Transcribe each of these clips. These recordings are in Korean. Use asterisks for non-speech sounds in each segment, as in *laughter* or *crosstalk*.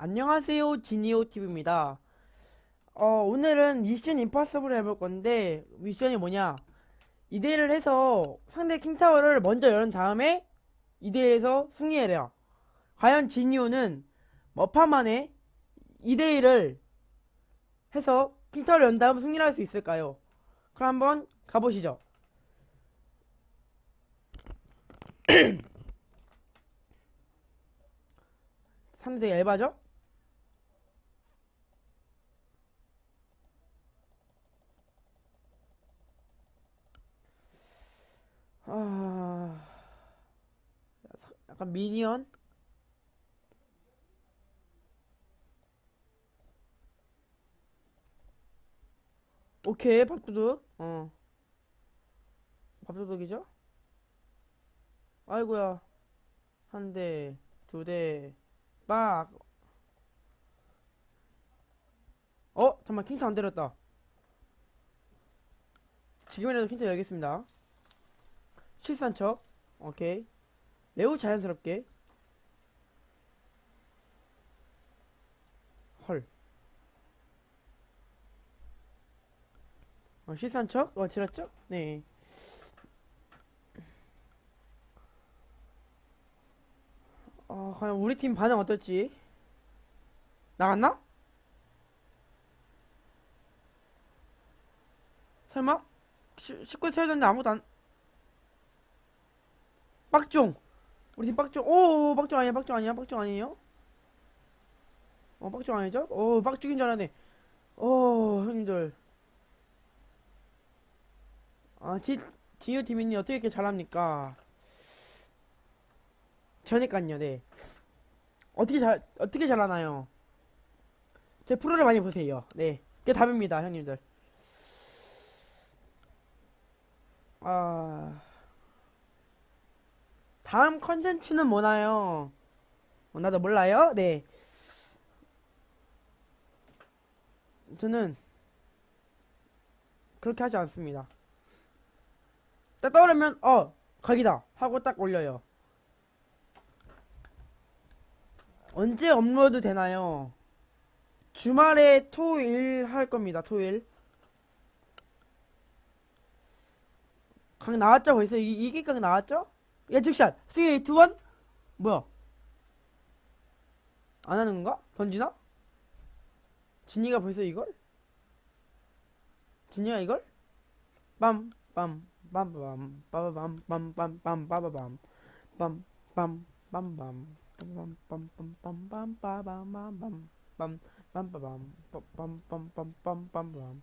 안녕하세요, 지니오TV입니다. 어, 오늘은 미션 임파서블을 해볼 건데, 미션이 뭐냐. 2대1을 해서 상대 킹타워를 먼저 연 다음에 2대1에서 승리해야. 과연 지니오는 머파 만에 2대1을 해서 킹타워를 연 다음 승리를 할 수 있을까요? 그럼 한번 가보시죠. *clears throat* 상대 얇아죠? 아, 약간 미니언? 오케이, 밥도둑. 어. 밥도둑이죠? 아이고야. 한 대, 두 대, 빡. 어? 잠깐만, 킹타 안 때렸다. 지금이라도 킹타 열겠습니다. 실수한 척. 오케이. 매우 자연스럽게. 헐. 어, 실수한 척? 어, 지렸죠? 네. 어, 과연 우리 팀 반응 어떨지. 나갔나? 설마? 19 채워졌는데 아무도 안, 빡종! 우리 팀 빡종, 오, 빡종 아니야, 빡종 아니야, 빡종 아니에요? 어, 빡종 아니죠? 오, 빡종인 줄 알았네. 오, 형님들. 아, 지, 지유 팀이 어떻게 이렇게 잘합니까? 저니깐요, 네. 어떻게 잘, 어떻게 잘하나요? 제 프로를 많이 보세요. 네. 그게 답입니다, 형님들. 아, 다음 컨텐츠는 뭐나요? 어, 나도 몰라요? 네. 저는 그렇게 하지 않습니다. 딱 떠오르면, 어, 각이다. 하고 딱 올려요. 언제 업로드 되나요? 주말에 토일 할 겁니다. 토일. 각 나왔죠? 벌써 이, 이게 각 나왔죠? 예측샷 3, 2, 1 뭐야? 안 하는 건가? 던지나? 진이가 벌써 이걸? 진이가 이걸? 빰, 빰, 빰 빰, 빠바밤, 빰 빰 빰, 빠바밤, 빰, 빰, 빰 빰, 빰 빰 빰 빰빰빰, 빠밤빰빰, 빰, 빰빠밤, 빰 빰 빰 빰빰빰빰.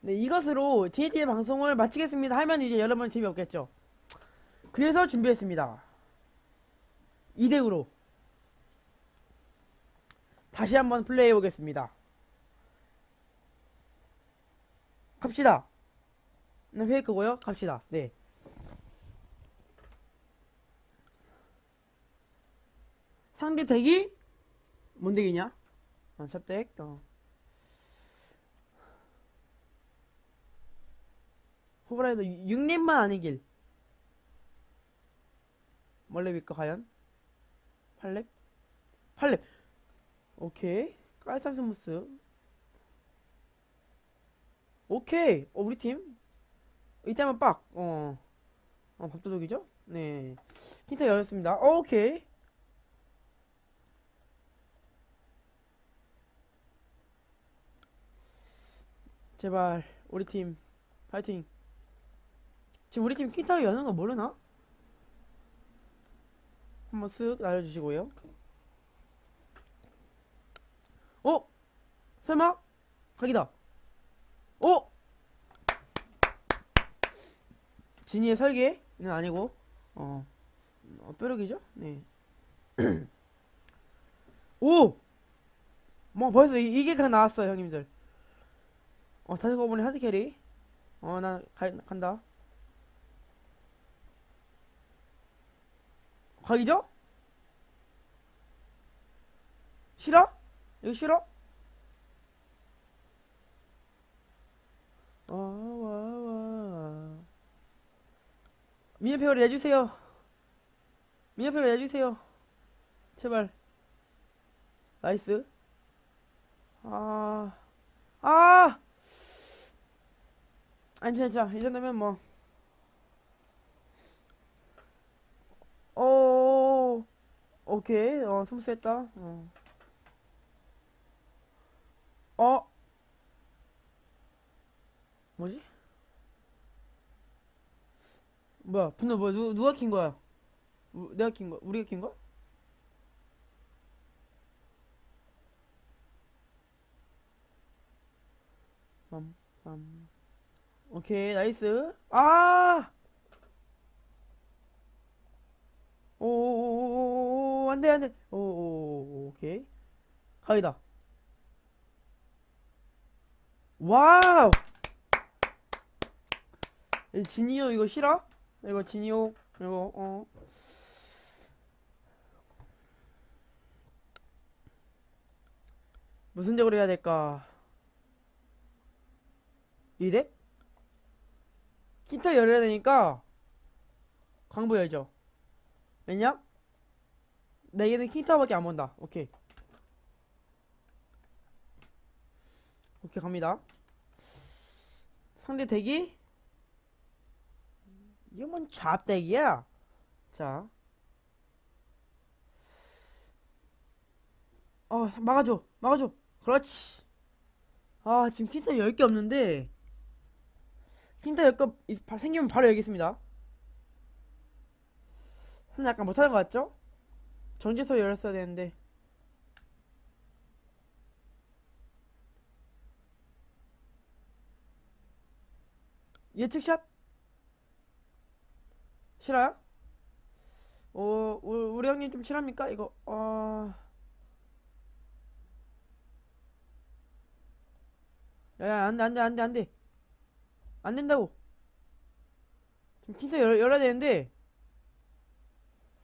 네, 이것으로 JT의 방송을 마치겠습니다. 하면 이제 여러분 재미없겠죠? 그래서 준비했습니다. 2대5로. 다시 한번 플레이해 보겠습니다. 갑시다. 네, 페이크고요. 갑시다. 네. 상대 덱이 뭔 덱이냐? 어, 샵덱. 어. 호브라이더 6렙만 아니길. 뭘렙일까 과연? 8렙? 8렙. 오케이. 깔쌈 스무스. 오케이. 어, 우리 팀. 이때만 빡. 어. 어, 밥도둑이죠? 네. 힌트 열었습니다. 어, 오케이. 제발, 우리 팀, 파이팅. 지금 우리 팀 퀸타워 여는 거 모르나? 한번 쓱 날려주시고요. 어? 설마? 각이다. 어? 진이의 설계는 아니고, 어, 어 뾰룩이죠? 네. *clears throat* 오! 뭐 벌써 이, 이게 각 나왔어요, 형님들. 어, 다시 거보니 하드 캐리. 어, 나 가, 간다. 각이죠? 싫어? 이거 싫어? 미니페어를 내주세요. 미니페어를 내주세요. 제발. 나이스. 아, 아! 아니, 진짜, 이 정도면 뭐. 오, 오케이. 어, 스무스 했다. 어. 어? 뭐지? 뭐야, 분노 뭐야? 누, 누가 킨 거야? 우, 내가 킨 거, 우리가 킨 거? 빰, 빰. 오케이, 나이스. 아! 안 돼, 안 돼. 오오오, 오케이. 가위다. 와우! 이 지니오 이거 싫어? 이거 지니오 이거 어 무슨 적으로 해야 될까? 이대? 키터 열어야 되니까 광부 열죠. 왜냐? 내게는 키터밖에 안 본다. 오케이. 오케이 갑니다. 상대 대기? 이게 뭔 잡대기야? 자. 어, 막아줘. 막아줘. 그렇지. 아, 지금 킨터 10개 없는데. 킨터 10개 있- 바- 생기면 바로 열겠습니다. 근데 약간 못하는 것 같죠? 정지서 열었어야 되는데. 예측샷? 싫어요? 어, 우- 우리 형님 좀 싫합니까? 이거, 어. 야, 야, 안 돼, 안 돼, 안 돼, 안 돼. 안 된다고. 지금 킨터 열, 열어야 되는데.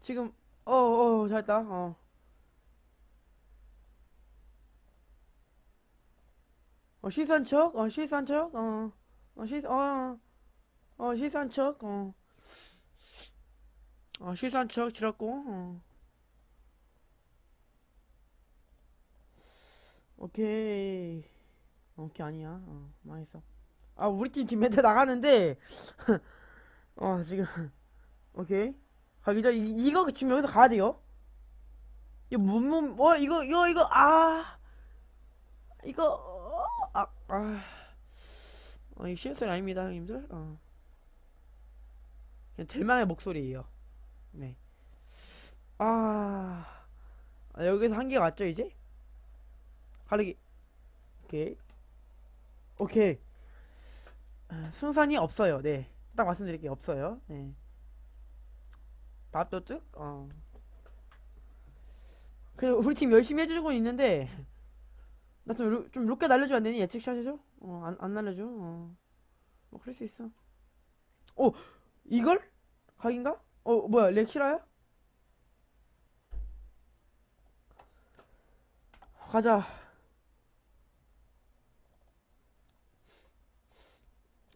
지금, 어, 어, 잘했다, 어. 어, 실수한 척? 어, 실수한 척? 어, 어, 실수, 어, 어, 실수한 척? 어. 어, 실수한 척 치렀고, 어. 오케이. 오케이, 아니야. 어, 망했어. 아, 우리 팀 지금 멘트 나가는데, *laughs* 어, 지금, 오케이. 가기 전, 이, 이거 지금 여기서 가야 돼요. 이거, 뭐, 뭐, 어, 이거, 이거, 이거, 아. 이거, 어, 아, 아. 어, 이 실수 아닙니다, 형님들. 어. 그냥 절망의 목소리예요. 네. 아, 아, 여기서 한 개가 왔죠, 이제? 가르기. 오케이. 오케이. 아, 순산이 없어요. 네. 딱 말씀드릴게요. 없어요. 네. 밥도둑? 어. 그래, 우리 팀 열심히 해주고 있는데, 나 좀, 좀 높게 날려주면 안 되니? 예측샷 해줘? 어, 안, 안 날려줘? 어. 뭐, 그럴 수 있어. 오! 이걸? 각인가? 어, 뭐야, 렉시라야? 가자.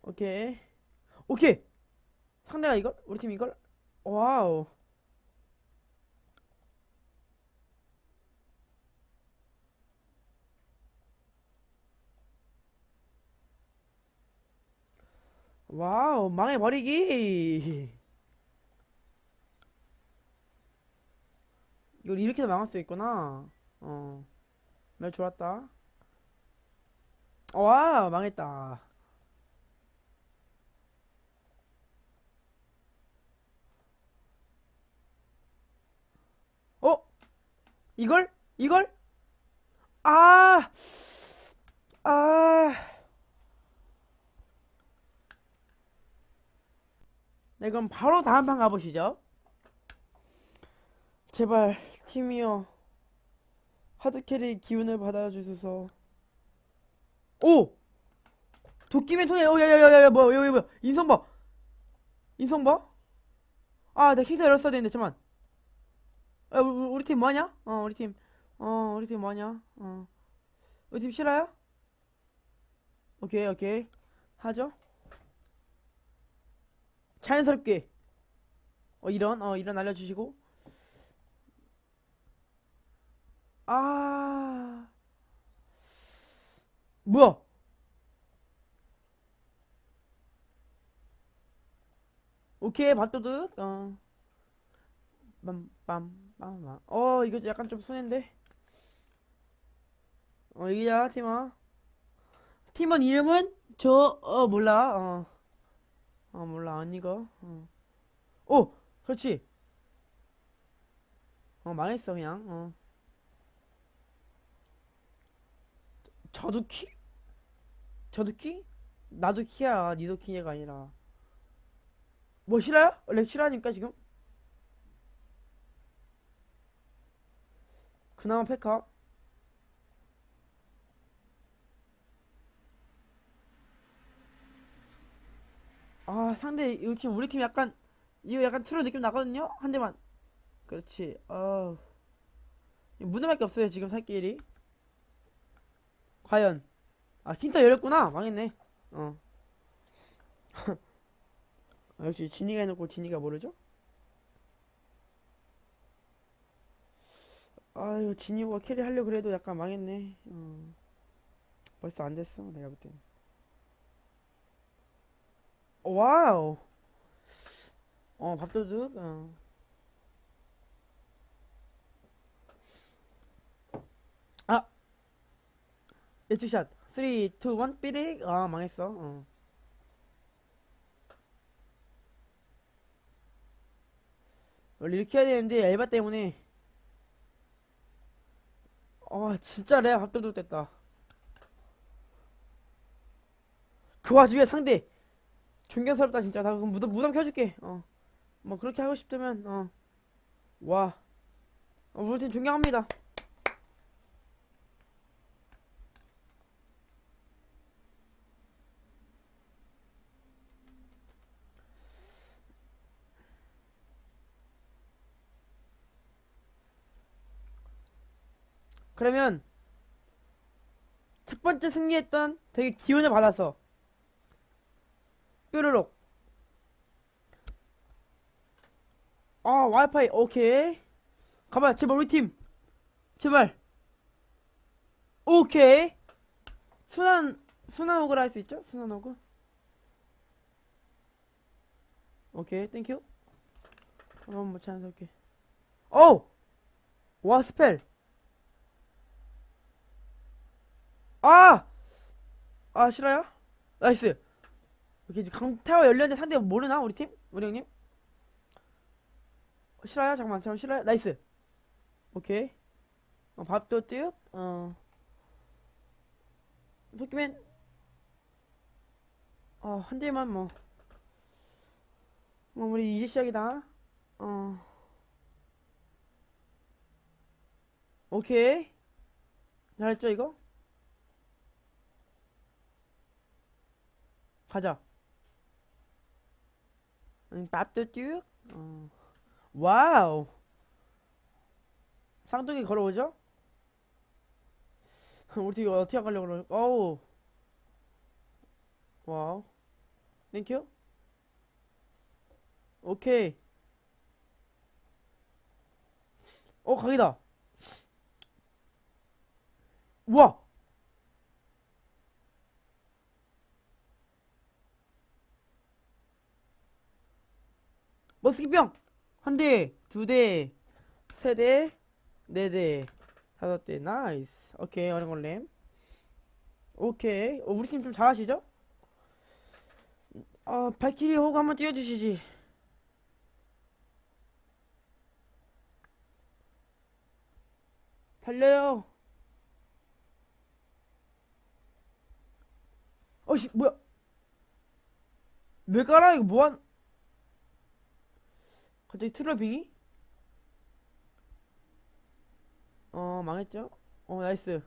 오케이. 오케이! 상대가 이걸? 우리 팀 이걸? 와우. 와우, 망해버리기! 이걸 이렇게도 망할 수 있구나. 어. 말 좋았다. 와, 망했다. 어? 이걸? 이걸? 아! 아! 네, 그럼 바로 다음 판 가보시죠. 제발, 팀이여. 하드캐리 기운을 받아주소서. 오! 도끼맨 통해, 어, 야, 야, 야, 야, 야, 뭐야, 뭐야, 뭐야, 인성 봐. 인성 봐? 아, 나 킹타 열었어야 되는데, 잠만. 야, 우리, 우리 팀 뭐하냐? 어, 우리 팀. 어, 우리 팀 뭐하냐? 어. 우리 팀 싫어요? 오케이, 오케이. 하죠? 자연스럽게. 어, 이런, 어, 이런 알려주시고. 아. 뭐야? 오케이, 밥도둑. 어. 빰빰빰빰. 어, 이거 약간 좀 손해인데. 어, 이기자, 팀원. 팀원 이름은 저, 어, 몰라. 어. 어, 몰라. 안 이거. 어. 오, 그렇지. 어, 망했어, 그냥. 어. 저도 키? 저도 키? 나도 키야. 니도 키가 아니라. 뭐 싫어요? 렉 싫어하니까 지금? 그나마 페카. 아, 상대, 이거 지금 우리 팀 약간, 이거 약간 트롤 느낌 나거든요? 한 대만. 그렇지. 어. 무대밖에 없어요, 지금 살길이. 과연. 아, 킨터 열렸구나. 망했네. 어. *laughs* 아, 역시 진이가 해놓고 진이가 모르죠? 아, 이거 진이가 캐리 하려고 그래도 약간 망했네. 어. 벌써 안 됐어, 내가 볼 땐. 와우. 어, 밥도둑. 어. 아! 예측샷. 3, 2, 1, 삐릭. 아, 망했어. 어. 원래 이렇게 해야 되는데, 엘바 때문에. 아, 진짜 레아 밥도둑 됐다. 그 와중에 상대. 존경스럽다, 진짜. 나 그럼 무덤, 무덤 켜줄게. 어. 뭐, 그렇게 하고 싶다면, 어. 와. 어, 우리 팀 존경합니다. 그러면 첫 번째 승리했던 되게 기운을 받았어. 뾰로록. 아, 와이파이, 오케이. 가봐, 제발, 우리 팀. 제발. 오케이. 순한, 순한 호그를 할수 있죠? 순한 호그. 오케이, 땡큐. 한번 못 찾아서, 오케이. 어우! 와, 스펠. 아! 아, 싫어요? 나이스. 오케이, 이제 강 타워 열렸는데 상대가 모르나? 우리 팀? 우리 형님? 어, 싫어요? 잠깐만, 잠깐만, 싫어요? 나이스. 오케이. 어, 밥도 쭉, 어. 도끼맨, 어, 한 대만 뭐. 뭐, 우리 이제 시작이다. 어. 오케이. 잘했죠, 이거? 가자. 응, 밥도 쭉. 어. 와우. 쌍둥이 걸어오죠? *laughs* 우리 팀 이거 어떻게 가려고 그러 어우. 와우. 땡큐. 오케이. 어, 각이다. 우와! 머스기병! 한 대, 두 대, 세 대, 네 대, 다섯 대, 나이스. 오케이, 어령걸렘. 오케이. 어, 우리 팀 좀 잘하시죠? 어, 발키리 호구 한번 띄워주시지. 달려요. 어씨, 뭐야? 왜 깔아? 이거 뭐한, 갑자기 트러빙이? 어, 망했죠? 어, 나이스.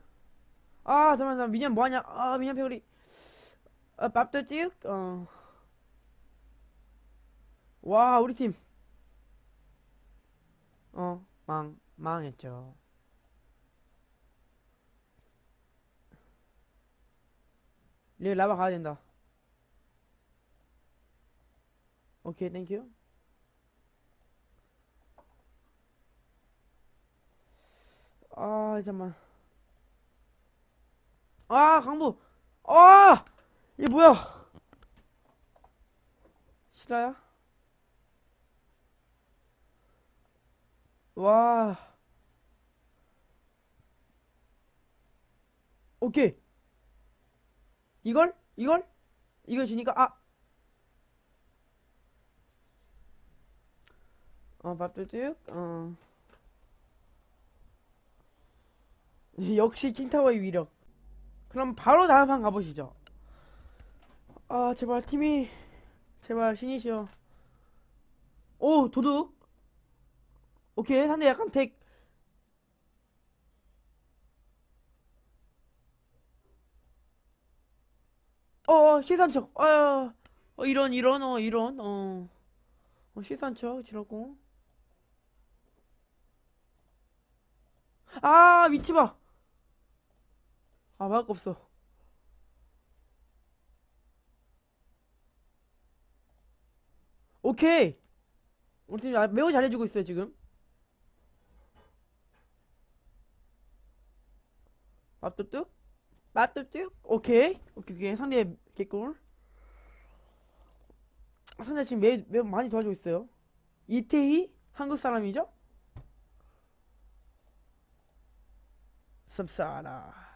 아, 잠깐만, 잠깐만. 미니언 뭐하냐? 아, 미니언 패거리. 아, 밥도 띄욱? 어. 와, 우리 팀. 어, 망, 망했죠. 리얼 라바 가야 된다. 오케이, 땡큐. 아, 잠깐만. 아, 강부. 아! 이게 뭐야? 실화야? 와. 오케이. 이걸? 이걸? 이걸 지니까, 아! 어, 밥도둑, 어. *laughs* 역시 킹타워의 위력. 그럼 바로 다음 판 가보시죠. 아, 제발 팀이, 제발 신이시여. 오, 도둑. 오케이, 상대 약간 덱. 어, 시선척. 아, 어, 이런, 이런, 어, 이런, 어. 어, 시선척, 지라고. 아, 위치 봐. 아, 거 없어. 오케이. 우리 팀 아- 매우 잘해주고 있어요, 지금. 맛도둑? 맛도둑? 오케이. 오케이, 오케이. 상대 개꿀. 상대 지금 매, 매우 많이 도와주고 있어요. 이태희? 한국 사람이죠? 섭사라.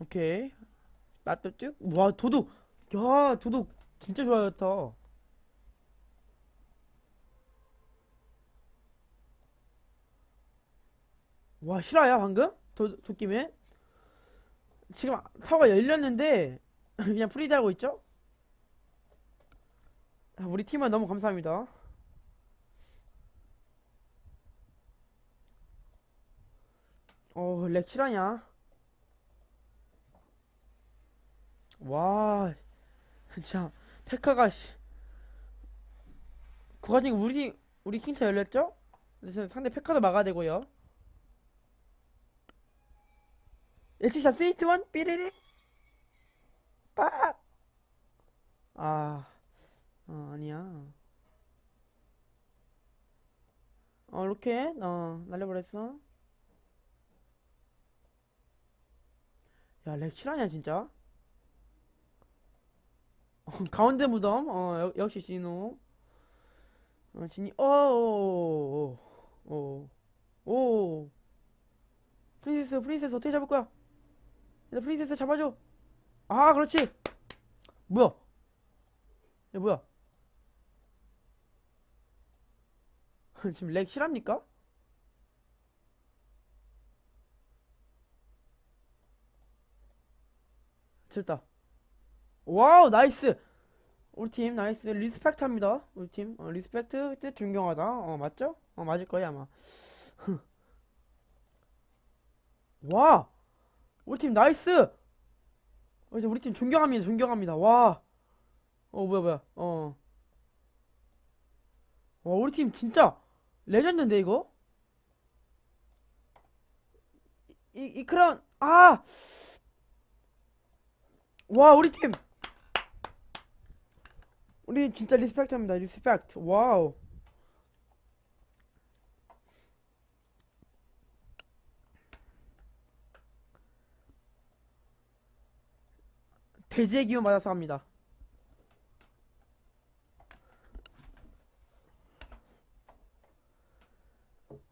오케이. 맛도둑? 와, 도둑. 야, 도둑. 진짜 좋아졌다. 와, 실화야, 방금? 도, 도끼맨? 지금 타워가 열렸는데, *laughs* 그냥 프리드 하고 있죠? 아, 우리 팀원 너무 감사합니다. 어, 렉 실화냐? 와, 진짜, 페카가, 씨. 그 와중에 우리, 우리 킹차 열렸죠? 그래서 상대 페카도 막아야 되고요. 예측샷 스위트 원 삐리리 빡! 아, 어, 아니야. 어, 로켓, 어, 날려버렸어. 야, 렉 실화냐, 진짜? 어, *laughs* 가운데 무덤, 어, 역- 역시 진호. 어, 진이, 오, 오, 오, 오, 오. 프린세스, 프린세스 어떻게 잡을 거야? 야, 프린세스 잡아줘. 아, 그렇지. 뭐야? 야, 뭐야? *laughs* 지금 렉 실합니까? 됐다. 와우, 나이스. 우리 팀 나이스. 리스펙트 합니다. 우리 팀. 어, 리스펙트 뜻 존경하다. 어, 맞죠? 어, 맞을 거야, 아마. *laughs* 와! 우리 팀 나이스! 어, 우리 팀 존경합니다, 존경합니다. 와! 어, 뭐야, 뭐야. 어. 와, 우리 팀 진짜 레전드인데, 이거? 이, 이 크라운, 아! 와, 우리 팀! 우리 진짜 리스펙트 합니다, 리스펙트. 와우. 돼지의 기운 맞아서 합니다.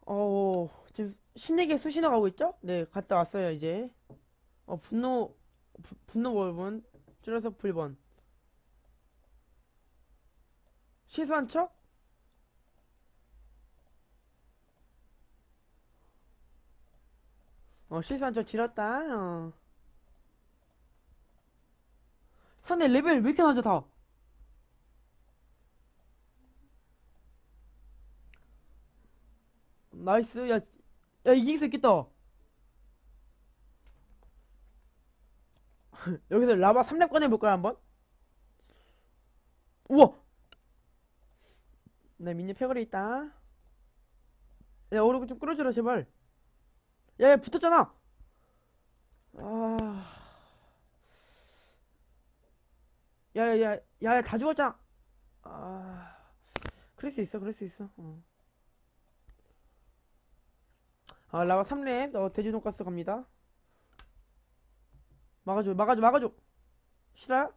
어, 지금 신에게 수신호 가고 있죠? 네, 갔다 왔어요, 이제. 어, 분노, 부- 분노 월번, 줄여서 불번. 실수한 척? 어, 실수한 척 지렸다, 어. 상대 레벨 왜 이렇게 낮아, 다? 나이스, 야, 야, 이길 수 있겠다. *laughs* 여기서 라바 3렙 꺼내볼까요, 한번? 우와! 나 미니 패거리 있다. 야, 오르고 좀 끌어주라, 제발. 야, 야, 붙었잖아! 아. 야, 야, 야, 야, 야, 다 죽었잖아! 아. 그럴 수 있어, 그럴 수 있어. 어. 아, 라바 3렙, 어, 돼지 돈가스 갑니다. 막아줘, 막아줘, 막아줘. 실화야?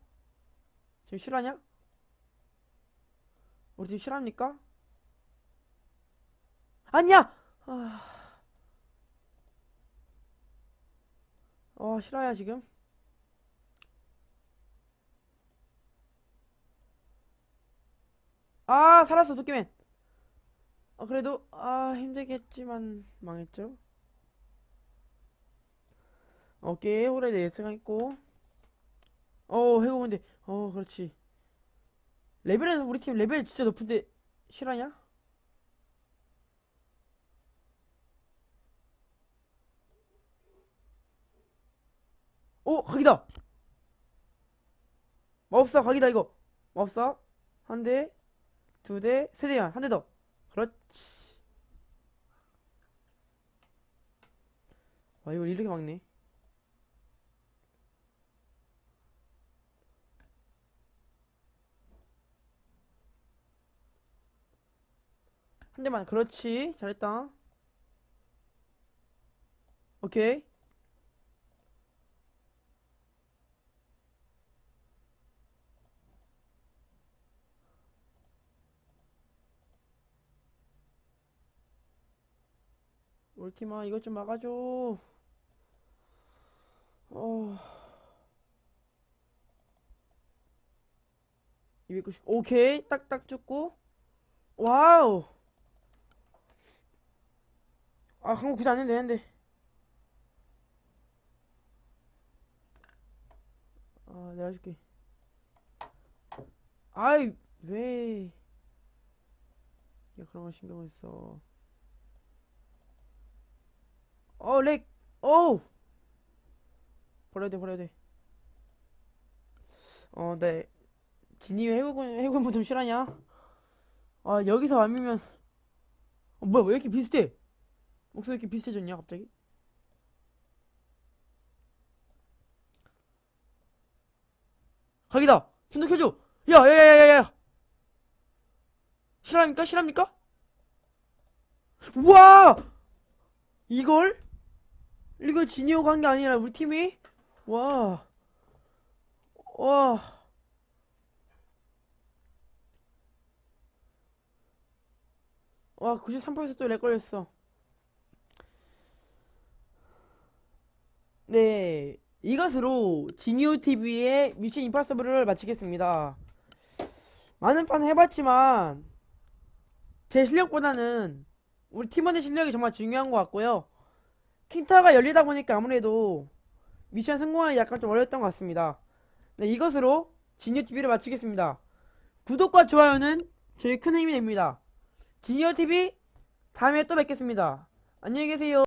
지금 실화냐? 우리 팀 실화입니까? 아니야! 아, 어, 실화야, 지금? 아, 살았어, 도끼맨. 어, 그래도, 아, 힘들겠지만, 망했죠? 오케이, 홀에 네스가 있고. 어, 해고문데, 어, 그렇지. 레벨에서 우리 팀 레벨 진짜 높은데, 실화냐? 오, 각이다! 마법사 각이다, 이거. 마법사. 한 대, 두 대, 세 대야. 한 대 더. 그렇지. 와, 이걸 이렇게 막네. 한 대만. 그렇지. 잘했다. 오케이. 울티마 이것 좀 막아줘. 어. 290 오케이 딱딱 죽고 와우 아 한국 굳이 안 해도 되는데 아 내가 줄게 아이 왜 야, 그런 걸 신경을 써 어, 렉! 어우! 버려야 돼, 버려야 돼. 어, 네. 진이 해군, 해군부 좀 실하냐? 아, 여기서 완미면. 어, 뭐야, 왜 이렇게 비슷해? 목소리 이렇게 비슷해졌냐, 갑자기? 각이다! 손도 켜줘! 야, 야, 야, 야, 야, 야! 실합니까? 실합니까? 우와! 이걸? 이거 진이오가 한 게 아니라 우리 팀이? 와. 와. 와, 93%또 렉 걸렸어. 네. 이것으로 지니오 TV의 미션 임파서블을 마치겠습니다. 많은 판 해봤지만, 제 실력보다는 우리 팀원의 실력이 정말 중요한 것 같고요. 킹타가 열리다 보니까 아무래도 미션 성공하기 약간 좀 어려웠던 것 같습니다. 네, 이것으로 지니어 TV를 마치겠습니다. 구독과 좋아요는 저희 큰 힘이 됩니다. 지니어 TV 다음에 또 뵙겠습니다. 안녕히 계세요.